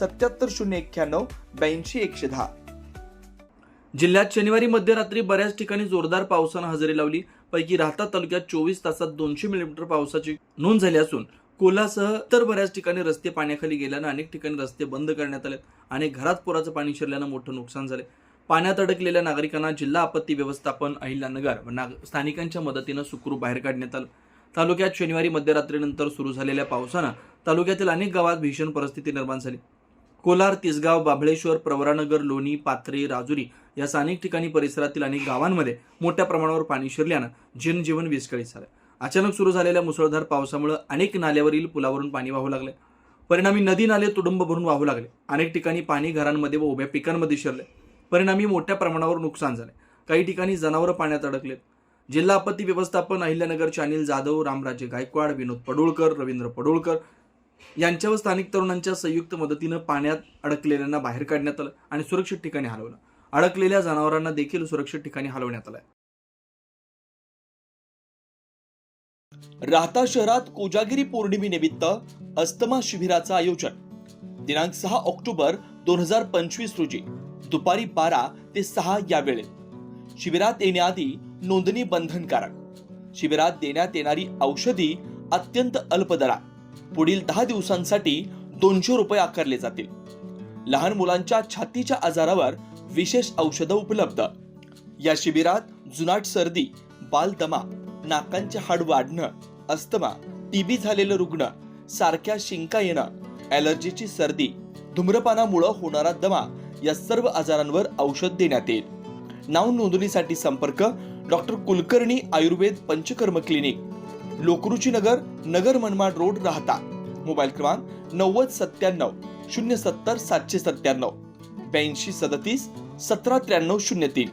सत्याहत्तर शून्य एक्क्याण्णव ब्याऐंशी एकशे दहा. जिल्ह्यात शनिवारी मध्यरात्री बऱ्याच ठिकाणी जोरदार पावसानं हजेरी लावली. पैकी राहता तालुक्यात चोवीस तासात दोनशे मिलीमीटर पावसाची नोंद झाली असून कोल्हासह तर बऱ्याच ठिकाणी रस्ते पाण्याखाली गेल्यानं अनेक ठिकाणी रस्ते बंद करण्यात आले आणि घरात पुराचं पाणी शिरल्यानं मोठं नुकसान झाले पाण्यात अडकलेल्या नागरिकांना जिल्हा आपत्ती व्यवस्थापन अहिल्यानगर व नाग स्थानिकांच्या मदतीनं सुखरूप बाहेर काढण्यात आलं. तालुक्यात शनिवारी मध्यरात्रीनंतर सुरू झालेल्या पावसानं तालुक्यातील अनेक गावात भीषण परिस्थिती निर्माण झाली. कोलार तिसगाव बाभळेश्वर प्रवरानगर लोणी पात्रे राजुरी या अनेक ठिकाणी परिसरातील अनेक गावांमध्ये मोठ्या प्रमाणावर पाणी शिरल्यानं जनजीवन विस्कळीत झालं. अचानक सुरू झालेल्या मुसळधार पावसामुळे अनेक नाल्यावरील पुलावरून पाणी वाहू लागले. परिणामी नदी नाले तुडुंब भरून वाहू लागले. अनेक ठिकाणी पाणी घरांमध्ये व उभ्या पिकांमध्ये शिरले. परिणामी मोठ्या प्रमाणावर नुकसान झाले. काही ठिकाणी जनावरं पाण्यात अडकलेत. जिल्हा आपत्ती व्यवस्थापन अहिल्यानगरचे अनिल जाधव रामराजे गायकवाड विनोद पडोळकर रवींद्र पडोळकर यांच्यावर स्थानिक तरुणांच्या संयुक्त मदतीनं पाण्यात अडकलेल्यांना बाहेर काढण्यात आलं आणि सुरक्षित ठिकाणी हलवलं. अडकलेल्या जनावरांना देखील सुरक्षित ठिकाणी हलवण्यात आलं राहता शहरात कोजागिरी पौर्णिमेनिमित्त अस्तमा शिबिराचं आयोजन. दिनांक सहा ऑक्टोबर दोन हजार पंचवीस रोजी दुपारी बारा ते सहा या वेळेत शिबिरात येण्याआधी नोंदणी बंधनकारक. शिबिरात देण्यात येणारी औषधी अत्यंत अल्प दरात पुढील दहा दिवसांसाठी दोनशे रुपये आकारले जातील. लहान मुलांच्या छातीच्या आजारावर विशेष औषधं उपलब्ध. या शिबिरात जुनाट सर्दी बालदमा नाकांचे हाड वाढणं अस्थमा टीबी झालेलं रुग्ण सारख्या शिंका येणं ॲलर्जीची सर्दी धूम्रपानामुळं होणारा दमा या सर्व आजारांवर औषध देण्यात येईल. नाव नोंदणीसाठी संपर्क doctor Kulkarni Ayurveda Panchakarma clinic. Lokruchi Nagar Nagar Manmad road Rahata. Mobile क्रमांक नव्वद सत्त्याण्णव शून्य सत्तर सातशे सत्त्याण्णव. ब्याऐंशी सदतीस सतरा त्र्याण्णव शून्य तीन.